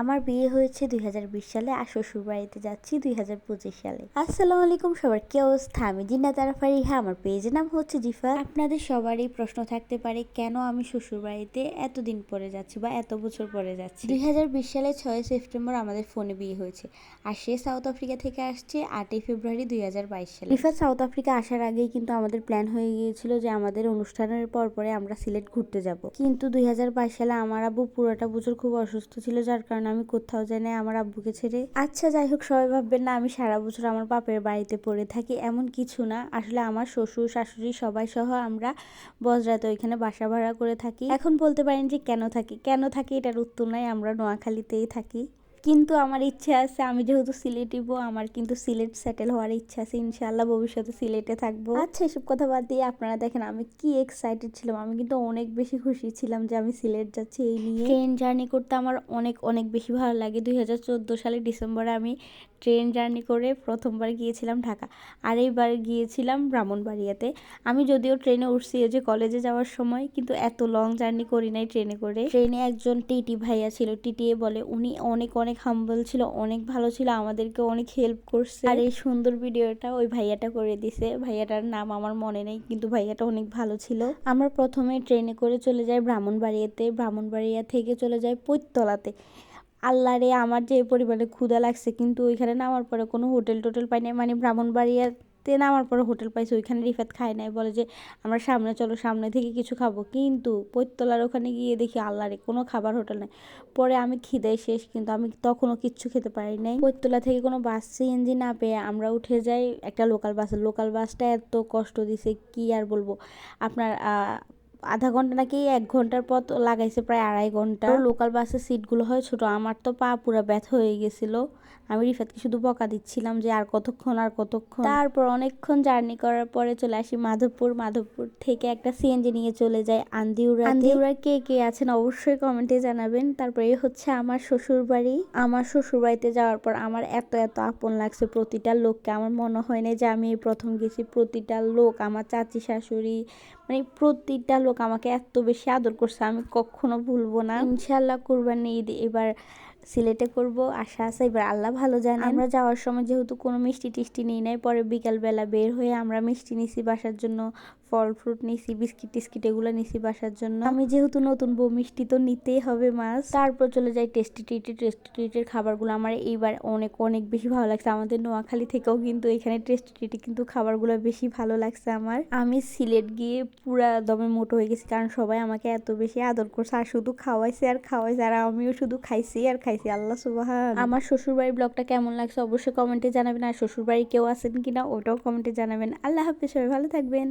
আমার বিয়ে হয়েছে দুই হাজার বিশ সালে আর শ্বশুর বাড়িতে যাচ্ছি দুই হাজার পঁচিশ সালে। আসসালামু আলাইকুম সবার, কি অবস্থা? আমি জিন্না তারাফারি হ্যাঁ আমার পেজের নাম হচ্ছে জিফা। আপনাদের সবারই প্রশ্ন থাকতে পারে, কেন আমি শ্বশুর বাড়িতে এতদিন পরে যাচ্ছি বা এত বছর পরে যাচ্ছি? দু হাজার বিশ সালে ছয় সেপ্টেম্বর আমাদের ফোনে বিয়ে হয়েছে, আর সে সাউথ আফ্রিকা থেকে আসছে আটই ফেব্রুয়ারি দুই হাজার বাইশ সালে। রিফা সাউথ আফ্রিকা আসার আগেই কিন্তু আমাদের প্ল্যান হয়ে গিয়েছিল যে আমাদের অনুষ্ঠানের পর পরে আমরা সিলেট ঘুরতে যাব। কিন্তু দুই হাজার বাইশ সালে আমার আব্বু পুরোটা বছর খুব অসুস্থ ছিল, যার কারণে আমি কোথাও যাই না আমার আব্বুকে ছেড়ে। আচ্ছা যাই হোক, সবাই ভাববেন না, আমি সারা বছর আমার বাপের বাড়িতে পড়ে থাকি, এমন কিছু না। আসলে আমার শ্বশুর, শাশুড়ি সবাই সহ আমরা বজরাতে ওইখানে বাসা ভাড়া করে থাকি। এখন বলতে পারেন যে কেন থাকি? কেন থাকি এটার উত্তর নাই, আমরা নোয়াখালীতেই থাকি। কিন্তু আমার ইচ্ছে আছে, আমি যেহেতু সিলেটিব আমার কিন্তু সিলেট সেটেল হওয়ার ইচ্ছা আছে। ইনশাল্লাহ ভবিষ্যতে সিলেটে থাকব। আচ্ছা এসব কথা বাদ দিয়ে আপনারা দেখেন, আমি কি এক্সাইটেড ছিলাম। আমি কিন্তু অনেক বেশি খুশি ছিলাম যে আমি সিলেট যাচ্ছি এই নিয়ে। ট্রেন জার্নি করতে আমার অনেক অনেক বেশি ভালো লাগে। দুই হাজার চোদ্দ সালে ডিসেম্বরে আমি ট্রেন জার্নি করে প্রথমবার গিয়েছিলাম ঢাকা। আর এইবার গিয়েছিলাম ব্রাহ্মণবাড়িয়াতে। আমি যদিও ট্রেনে উঠছি যে কলেজে যাওয়ার সময়, কিন্তু এত লং জার্নি করি নাই ট্রেনে করে। ট্রেনে একজন টিটি ভাইয়া ছিল। টিটিএ বলে, উনি অনেক অনেক হাম্বল ছিল অনেক ভালো ছিল আমাদেরকে অনেক হেল্প করছে। আর এই সুন্দর ভিডিওটা ওই ভাইয়াটা করে দিছে। ভাইয়াটার নাম আমার মনে নেই কিন্তু ভাইয়াটা অনেক ভালো ছিল। আমরা প্রথমে ট্রেনে করে চলে যাই ব্রাহ্মণবাড়িয়াতে ব্রাহ্মণবাড়িয়া থেকে চলে যাই পৈতলাতে। আল্লাহ রে আমার যে পরিমাণে ক্ষুধা লাগছে কিন্তু ওইখানে নামার পরে কোনো হোটেল টোটেল পাই নাই। মানে ব্রাহ্মণবাড়িয়াতে নামার পরে হোটেল পাইছে, ওইখানে রিফাত খায় নাই, বলে যে, আমরা সামনে, চলো সামনে থেকে কিছু খাব। কিন্তু পৈতলার ওখানে গিয়ে দেখি আল্লাহরে কোনো খাবার হোটেল নাই। পরে আমি খিদে শেষ, কিন্তু আমি তখনও কিচ্ছু খেতে পারি নাই। পৈতলা থেকে কোনো বাস সিএনজি না পেয়ে আমরা উঠে যাই একটা লোকাল বাসে লোকাল বাসটা এত কষ্ট দিছে, কি আর বলব? আপনার আধা ঘণ্টা নাকি এক ঘণ্টার পথ লাগাইছে প্রায় আড়াই ঘণ্টা। লোকাল বাসের সিটগুলো হয় ছোট আমার তো পা পুরো ব্যথা হয়ে গেছিল। আমি রিফাতকে শুধু বকা দিচ্ছিলাম যে আর কতক্ষণ আর কতক্ষণ। তারপর অনেকক্ষণ জার্নি করার পরে চলে আসি মাধবপুর। মাধবপুর থেকে একটা সিএনজি নিয়ে চলে যায় আন্দিউরা আন্দিউরা কে কে আছেন অবশ্যই কমেন্টে জানাবেন। তারপরে এই হচ্ছে আমার শ্বশুর বাড়ি আমার শ্বশুর বাড়িতে যাওয়ার পর আমার এত এত আপন লাগছে প্রতিটা লোককে। আমার মনে হয় না যে আমি প্রথম গেছি। প্রতিটা লোক আমার চাচি শাশুড়ি মানে প্রতিটা লোক আমাকে এত বেশি আদর করছে আমি কখনো ভুলবো না। ইনশাল্লাহ কোরবান ঈদ এবার সিলেটে করব আশা আছে এবার আল্লাহ ভালো জানে আমরা যাওয়ার সময় যেহেতু কোনো মিষ্টি টিষ্টি নিই নাই পরে বিকালবেলা বের হয়ে আমরা মিষ্টি নিছি বাসার জন্য ফল ফ্রুট নিছি, বিস্কিট টিস্কিট এগুলো নিছি বাসার জন্য। আমি যেহেতু নতুন বউ, মিষ্টি তো নিতেই হবে মাছ। তারপর চলে যাই টেস্টি টিটি টেস্টি টিটির খাবারগুলো আমার এইবার অনেক অনেক বেশি ভালো লাগছে। আমাদের নোয়াখালী থেকেও কিন্তু এখানে টেস্টি টিটি কিন্তু খাবারগুলো বেশি ভালো লাগছে আমার। আমি সিলেট গিয়ে পুরা দমে মোটো হয়ে গেছি কারণ সবাই আমাকে এত বেশি আদর করছে। আর শুধু খাওয়াইছে আর খাওয়াইছে, আর আমিও শুধু খাইছি আর খাইছি। আল্লাহ সুবাহ আমার শ্বশুরবাড়ির ব্লগটা কেমন লাগছে অবশ্যই কমেন্টে জানাবেন। আর শ্বশুরবাড়ি কেউ আছেন কিনা ওটাও কমেন্টে জানাবেন। আল্লাহ হাফিজ, সবাই ভালো থাকবেন।